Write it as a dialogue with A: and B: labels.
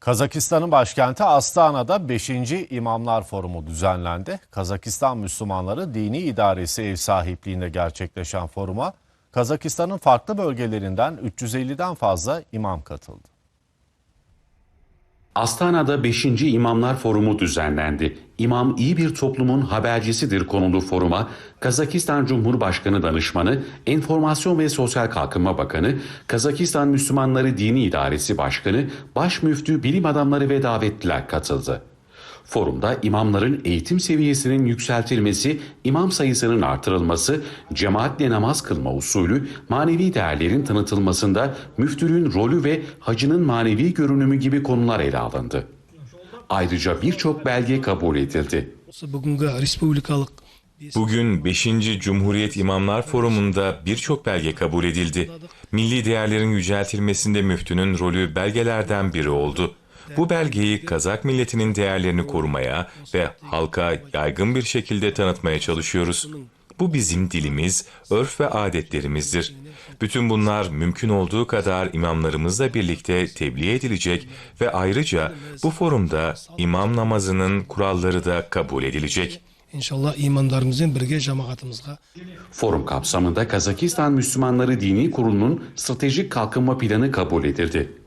A: Kazakistan'ın başkenti Astana'da 5. İmamlar Forumu düzenlendi. Kazakistan Müslümanları Dini İdaresi ev sahipliğinde gerçekleşen foruma Kazakistan'ın farklı bölgelerinden 350'den fazla imam katıldı.
B: Astana'da 5. İmamlar Forumu düzenlendi. İmam iyi bir toplumun habercisidir konulu foruma Kazakistan Cumhurbaşkanı Danışmanı, Enformasyon ve Sosyal Kalkınma Bakanı, Kazakistan Müslümanları Dini İdaresi Başkanı, Baş Müftü, bilim adamları ve davetliler katıldı. Forumda imamların eğitim seviyesinin yükseltilmesi, imam sayısının artırılması, cemaatle namaz kılma usulü, manevi değerlerin tanıtılmasında müftülüğün rolü ve hacının manevi görünümü gibi konular ele alındı. Ayrıca birçok belge kabul edildi.
C: Bugün 5. Cumhuriyet İmamlar Forumu'nda birçok belge kabul edildi. Milli değerlerin yüceltilmesinde müftünün rolü belgelerden biri oldu. Bu belgeyi Kazak milletinin değerlerini korumaya ve halka yaygın bir şekilde tanıtmaya çalışıyoruz. Bu bizim dilimiz, örf ve adetlerimizdir. Bütün bunlar mümkün olduğu kadar imamlarımızla birlikte tebliğ edilecek ve ayrıca bu forumda imam namazının kuralları da kabul edilecek.
D: İnşallah imanlarımızın birge cemaatimizle.
B: Forum kapsamında Kazakistan Müslümanları Dini Kurulu'nun stratejik kalkınma planı kabul edildi.